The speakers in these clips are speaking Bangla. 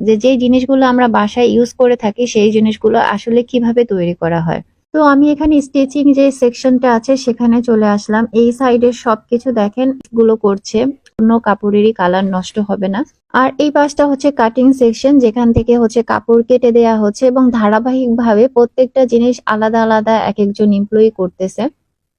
যে যে জিনিসগুলো আমরা বাসায় ইউজ করে থাকি, সেই জিনিসগুলো আসলে কীভাবে তৈরি করা হয়? তো আমি এখানে স্টিচিং যে সেকশনটা আছে, সেখানে চলে আসলাম। এই সাইডের সবকিছু দেখেন, গুলো করছে। কোনো কাপড়েরই কালার নষ্ট হবে না। আর এই পাশটা হচ্ছে কাটিং সেকশন যেখান থেকে হচ্ছে কাপড় কেটে দেয়া হচ্ছে এবং ধারাবাহিকভাবে প্রত্যেকটা জিনিস আলাদা আলাদা এক একজন এমপ্লয়ি করতেছে।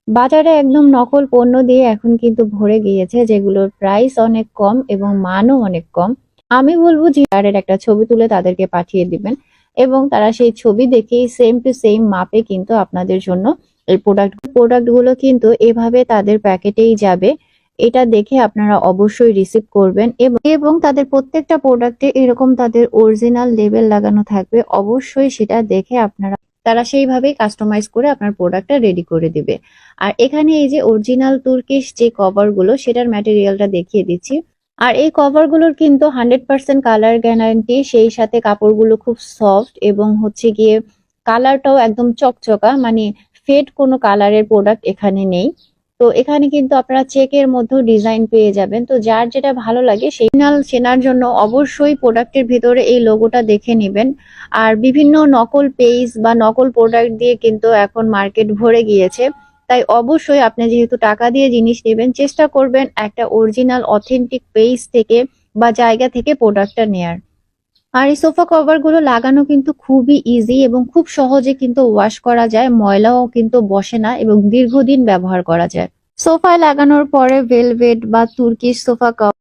বাজারে একদম নকল পণ্য দিয়ে এখন কিন্তু ভরে গিয়েছে, যেগুলোর প্রাইস অনেক কম এবং মানও অনেক কম। আমি বলব যে তারের একটা ছবি তুলে তাদেরকে পাঠিয়ে দিবেন এবং তারা সেই ছবি দেখেই সেম টু সেম মাপে কিন্তু আপনাদের জন্য এই প্রোডাক্ট প্রোডাক্টগুলো কিন্তু এভাবে তাদের প্যাকেটেই যাবে। এটা দেখে আপনারা অবশ্যই রিসিভ করবেন এবং তাদের প্রত্যেকটা প্রোডাক্টে এরকম তাদের অরিজিনাল লেবেল লাগানো থাকবে। অবশ্যই সেটা দেখে আপনারা, তারা সেইভাবেই কাস্টমাইজ করে আপনার প্রোডাক্টটা রেডি করে দিবে। আর এখানে এই যে অরিজিনাল তুর্কিশ যে কভারগুলো, সেটার ম্যাটেরিয়ালটা দেখিয়ে দিচ্ছি। আর এই কভারগুলোর কিন্তু হান্ড্রেড পার্সেন্ট কালার গ্যারান্টি, সেই সাথে কাপড়গুলো খুব সফট এবং হচ্ছে গিয়ে কালারটাও একদম চকচকা মানে ফেড কোনো কালারের প্রোডাক্ট এখানে নেই। তো এখানে কিন্তু আপনারা চেকের মধ্যেও ডিজাইন পেয়ে যাবেন। তো যার যেটা ভালো লাগে সেই নাল চেনার জন্য অবশ্যই প্রোডাক্টের ভিতরে এই লোগোটা দেখে নেবেন। আর বিভিন্ন নকল পেজ বা নকল প্রোডাক্ট দিয়ে কিন্তু এখন মার্কেট ভরে গিয়েছে। তাই অবশ্যই আপনি যেহেতু টাকা দিয়ে জিনিস নেবেন, চেষ্টা করবেন একটা অরিজিনাল অথেন্টিক পেজ থেকে বা জায়গা থেকে প্রোডাক্টটা নেয়ার। আর এই সোফা কভারগুলো লাগানো কিন্তু খুবই ইজি এবং খুব সহজে কিন্তু ওয়াশ করা যায়, ময়লাও কিন্তু বসে না এবং দীর্ঘদিন ব্যবহার করা যায়। সোফায় লাগানোর পরে ভেলভেট বা তুর্কিশ সোফা